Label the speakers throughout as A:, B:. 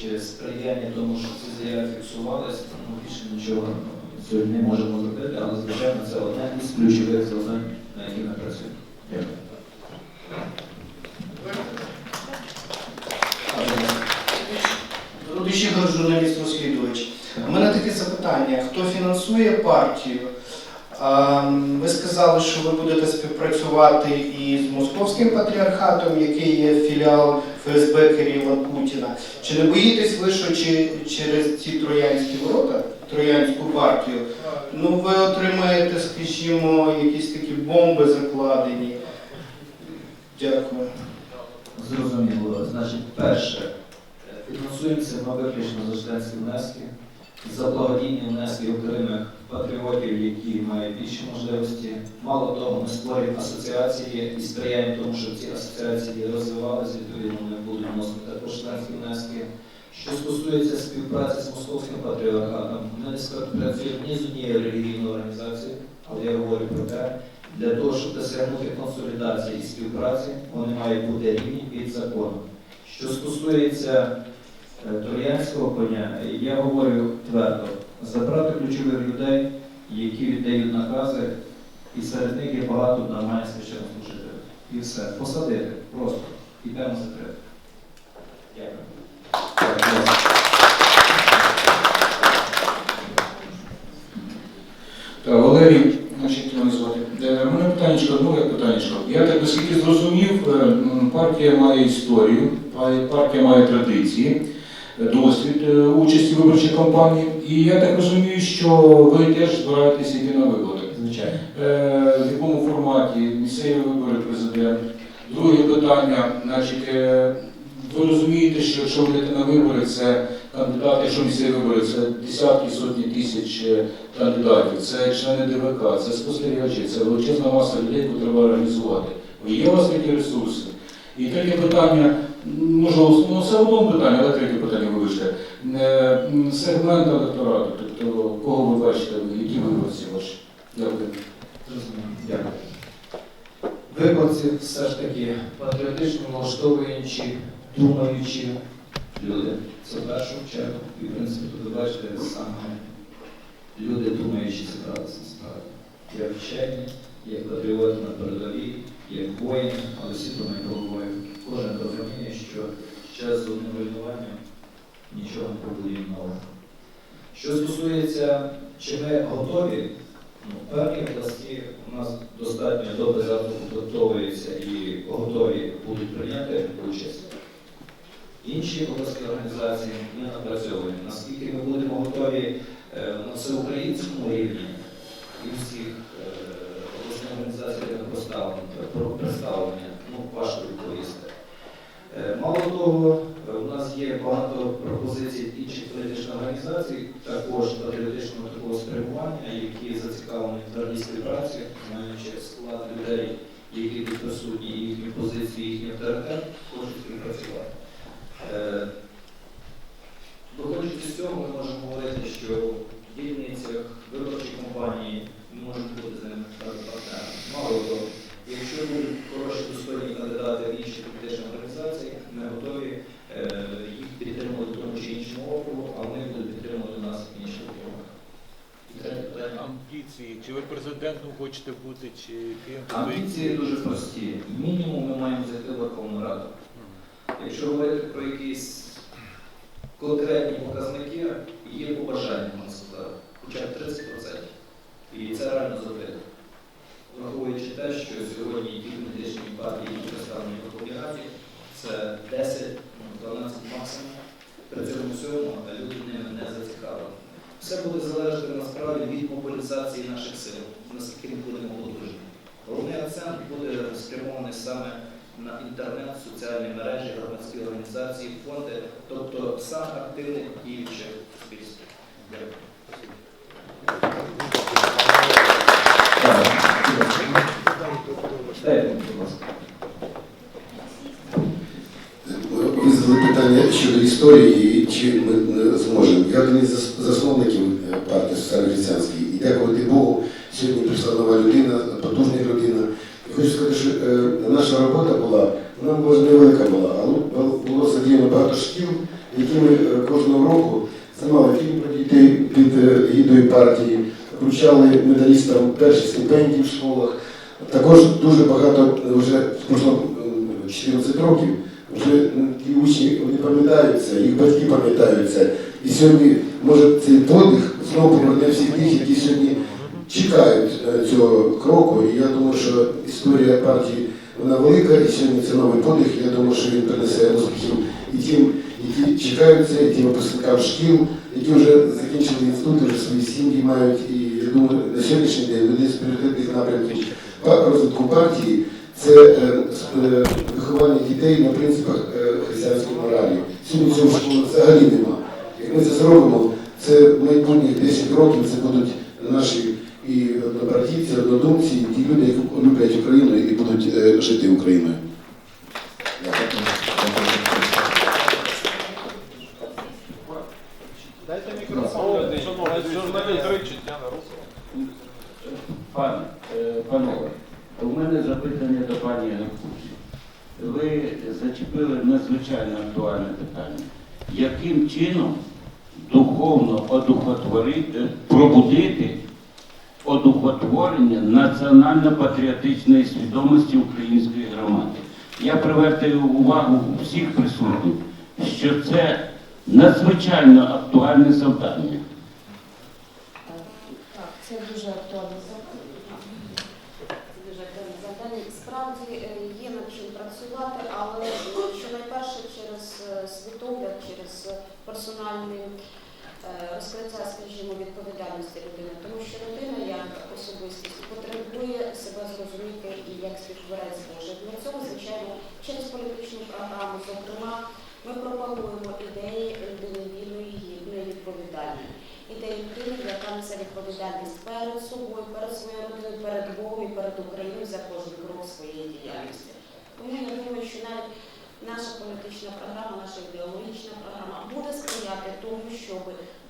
A: чи сприяння тому, що ці заяви фіксувалися, ну, більше нічого сьогодні не можемо зробити, але звичайно це одне із ключових завдань, на які ми працюємо. Дякую.
B: Рудищигор, журналіст-розслідувач. У мене таке запитання: хто фінансує партію? Ви сказали, що ви будете співпрацювати із Московським патріархатом, який є філіал ФСБ Кирила Путіна. Чи не боїтесь ви, що через ці троянські ворота, троянську партію, ну ви отримаєте, скажімо, якісь такі бомби закладені? Дякую.
A: Зрозуміло. Значить, перше, е, фінансуємося ми виключно за членські внески, за благодійні внески окремих патріотів, які мають більші можливості. Мало того, ми створюємо асоціації і сприяємо тому, щоб ці асоціації розвивалися, відповідно, також членські внески. Що стосується співпраці з московським патріархатом, ми не співпрацюємо ні з однією релігійною організацією, але я говорю про те, для того, щоб досягнути консолідації і співпраці, вони мають бути рівні від закону. Що стосується е, троянського коня, я говорю твердо, забрати ключових людей, які віддають накази, і серед них є багато нормальних священнослужителів. І все. Посадити просто. І закрити. Дякую.
C: Валерій, значить, мене звати. Е, мене питаннячко, питаннячко. Я так наскільки зрозумів, е, партія має історію, партія має традиції, е, досвід участі в виборчій кампанії. І я так розумію, що ви теж збираєтесь йти на вибори.
A: Звичайно.
C: В якому форматі місцеві вибори президент? Друге питання, значить, ви розумієте, що якщо ви на вибори, це кандидати, якщо місцеві вибори, це десятки, сотні тисяч е, кандидатів, це члени ДВК, це спостерігачі, це величезна маса людей, яку треба організувати. Є у вас такі ресурси? І третє питання, можливо, ну це одне питання, але третє питання вибачте. Е, Сегмент електорату, тобто кого ви бачите, які виборці ваші? Дякую.
A: Дякую. Виборці все ж таки патріотично налаштовуючі, думаючі люди. Це в першу чергу. І, в принципі, тут ви бачите саме люди, думаючі зібралися насправді. Як вчені, як патріоти на передовій, як воїни, але всі думають головою. Кожен розуміє, що ще з одним руйнуванням нічого не побудує нового. Що стосується, чи ми готові Ну, певні області у нас достатньо добре зараз і готові будуть прийняти участь. Інші обласні організації ми напрацьовуємо. Наскільки ми будемо готові е, на всеукраїнському рівні і всіх е, обласних організацій про представлення, ну, важко відповісти. Е, Мало того, у нас є багато пропозицій інших політичних організацій, також патріотичного такого спрямування, які зацікавлені в твердій співпраці, знаючи склад людей, які тут присутні, і їхню позицію, їхній авторитет, хочуть співпрацювати. Цього, ми можемо говорити, що в дільницях виборчої кампанії ми можемо бути з ними партнерами. Мало того, якщо будуть хороші достойні кандидати в інші політичні організації, ми готові е, їх підтримувати в тому чи іншому округу, а вони будуть підтримувати нас в інших округах. І третє питання.
D: Амбіції, чи ви президентом хочете бути, чи ким?
A: Амбіції дуже прості. Мінімум ми маємо зайти в Верховну Раду. Якщо говорити про якісь конкретні показники, є побажання можна хоча б 30%. І це реально зробити. Враховуючи те, що сьогодні ті політичні партії, які представлені в Верховній це 10, ну, 12 максимум. При цьому всьому люди ними не зацікавлені. Все буде залежати насправді від мобілізації наших сил, наскільки ми будемо потужні. Головний акцент буде спрямований саме на інтернет, соціальні мережі, громадські організації, фонди, саме активних діючих суспільств. Дякую. Дайте.
E: Ви задали питання щодо історії, чи ми зможемо. Я один із зас- засновників е, партії соціально-християнської. І дякувати Богу, сьогодні прийшла нова людина, потужна людина. Хочу сказати, що е, наша робота була, вона може невелика була, але було- було задіяно багато шкіл, які ми е, кожного року знімали фільм про дітей під е, гідою партії, вручали медалістам перші стипендії в школах. Також дуже багато е, вже пройшло е, 14 років. Вже ті учні вони пам'ятаються, їх батьки пам'ятаються. І сьогодні, може, цей подих знову поверне всіх тих, які сьогодні чекають е, цього кроку. І я думаю, що історія партії вона велика, і сьогодні це новий подих. Я думаю, що він принесе успіхів і тим, які чекають це, і тим випускникам шкіл, які вже закінчили інститути, вже свої сім'ї мають. І я думаю, на сьогоднішній день один з пріоритетних напрямків розвитку партії це е, е, виховання дітей на принципах е, християнської моралі. Сьогодні цього в школі взагалі нема. Як ми це зробимо, це в майбутніх 10 років це будуть наші і однопартійці, однодумці, і ті люди, які люблять Україну і будуть жити Україною. Дякую.
D: Дайте мікрофон. Журналіст кричить, я на руку.
F: Пане, панове, у мене запитання до пані Геркусі. Ви зачепили надзвичайно актуальне питання. Яким чином духовно одухотворити, пробудити одухотворення національно-патріотичної свідомості української громади? Я привертаю увагу всіх присутніх, що це надзвичайно актуальне завдання.
G: Так, це дуже актуальне завдання. Це дуже актуальне завдання. Справді е, є над чим працювати, але е, що найперше через е, світогляд, через е, розкриття, скажімо, відповідальності людини. Тому що людина як особистість потребує себе зрозуміти і як співтворець Божий. Для цього, звичайно, через політичну програму, зокрема, ми пропагуємо ідеї людини вільної, гідної, відповідальної ідеї людини, яка несе відповідальність перед собою, перед своєю родиною, перед Богом і перед Україною за кожен крок своєї діяльності. Тому я думаю, що навіть наша політична програма, наша ідеологічна програма буде сприяти тому, щоб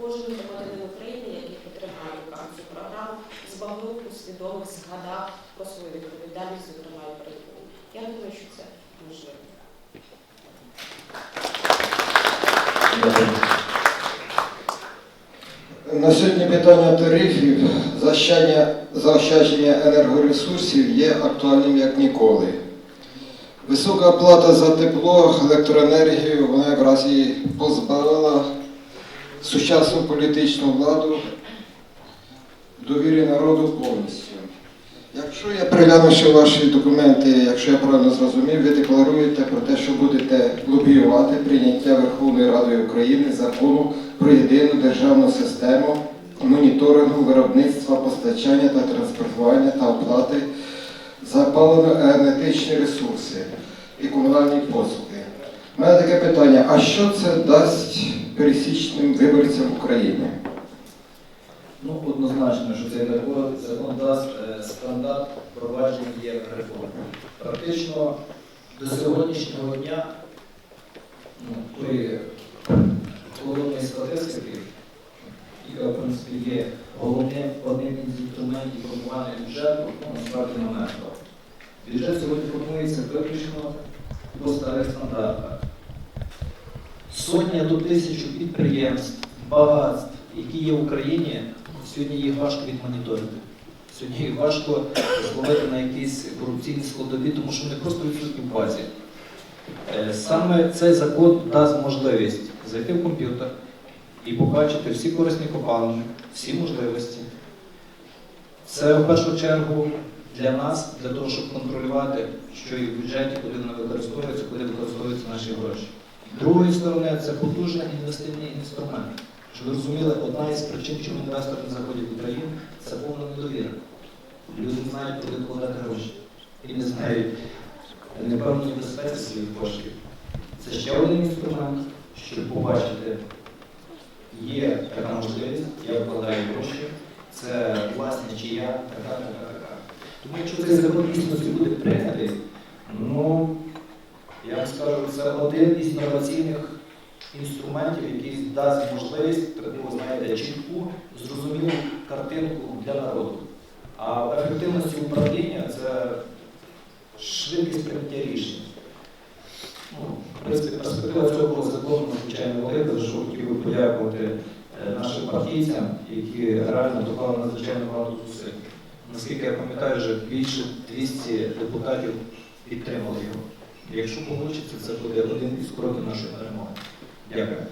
G: кожен громадянин України, який підтримає цю програму, збагнув, усвідомив, згадав про свою відповідальність, зокрема і перед. Я думаю, що це можливо.
H: На сьогодні питання тарифів, заощадження енергоресурсів є актуальним як ніколи. Висока плата за тепло, електроенергію, вона якраз і позбавила сучасну політичну владу довірі народу повністю. Якщо я приглянувши ваші документи, якщо я правильно зрозумів, ви декларуєте про те, що будете лобіювати прийняття Верховною Радою України закону про єдину державну систему моніторингу виробництва, постачання та транспортування та оплати за паливно-енергетичні ресурси і комунальні послуги. У мене таке питання: а що це дасть пересічним виборцям України?
A: Ну, однозначно, що цей закон, дасть е, стандарт провадження є реформ. Практично до сьогоднішнього дня ну, тої головної статистики, яка, в принципі, є головним одним із інструментів формування бюджету, ну, насправді не мертва. Бюджет сьогодні формується виключно по старих стандартах. Сотня до тисячу підприємств, багатств, які є в Україні, сьогодні їх важко відмоніторити. Сьогодні їх важко зловити на якісь корупційні складові, тому що вони просто відсутні в базі. Е, Саме цей закон дасть можливість зайти в комп'ютер і побачити всі корисні копалини, всі можливості. Це в першу чергу для нас, для того, щоб контролювати, що і в бюджеті, куди воно використовується, куди використовуються наші гроші. Другої сторони, це потужний інвестиційний інструмент. Щоб ви розуміли, одна із причин, чому інвестори не заходять в Україну, це повна недовіра. Люди не знають, куди вкладати гроші. І не знають непевної безпеки своїх коштів. Це ще один інструмент, щоб побачити, є така можливість, я вкладаю гроші, це власність чия, така, така, така. Якщо цей закон дійсності буде прийнятий, ну я вам скажу, це один із інноваційних інструментів, який дасть можливість таку, знаєте, чітку, зрозумілу картинку для народу. А ефективності управління це швидкість прийняття рішень. Ну, в принципі, перспектива цього закону на надзвичайно велика, за що хотів би подякувати е, нашим партійцям, які реально доклали надзвичайно багато зусиль. Наскільки я пам'ятаю, вже більше 200 депутатів підтримали його. Якщо вийде, це буде один із кроків нашої перемоги. Дякую.